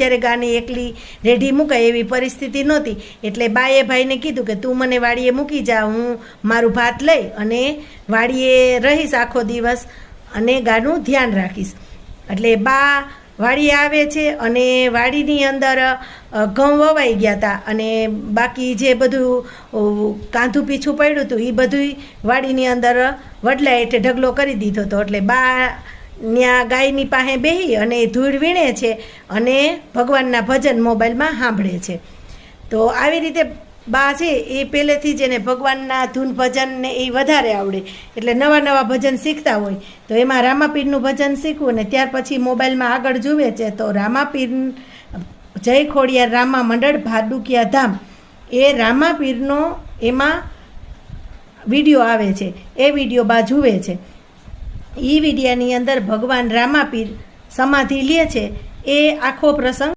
ત્યારે ગાને એકલી રેઢી મૂકાય એવી પરિસ્થિતિ નહોતી. એટલે બાએ ભાઈને કીધું કે તું મને વાડીએ મૂકી જા, હું મારું ભાત લઈ અને વાડીએ રહીશ આખો દિવસ અને ગાનું ધ્યાન રાખીશ. એટલે બા વાડીએ આવે છે અને વાડીની અંદર ઘઉં વવાઈ ગયા હતા અને બાકી જે બધું કાંધું પીછું પડ્યું હતું એ બધું વાડીની અંદર વડલા એટલે ઢગલો કરી દીધો હતો એટલે બા ત્યાં ગાયની પાસે બેહી અને એ ધૂળ વીણે છે અને ભગવાનના ભજન મોબાઈલમાં સાંભળે છે. તો આવી રીતે બા છે એ પહેલેથી જ એને ભગવાનના ધૂન ભજન ને એ વધારે આવડે. એટલે નવા નવા ભજન શીખતા હોય. તો એમાં રામાપીરનું ભજન શીખવું ને ત્યાર પછી મોબાઈલમાં આગળ જુએ છે તો રામાપીર, જય ખોડિયાર રામા મંડળ ભાડુકિયા ધામ એ રામાપીરનો એમાં વીડિયો આવે છે. એ વીડિયો બા જુએ છે. એ વિડિયાની અંદર ભગવાન રામાપીર સમાધિ લે છે. એ આખો પ્રસંગ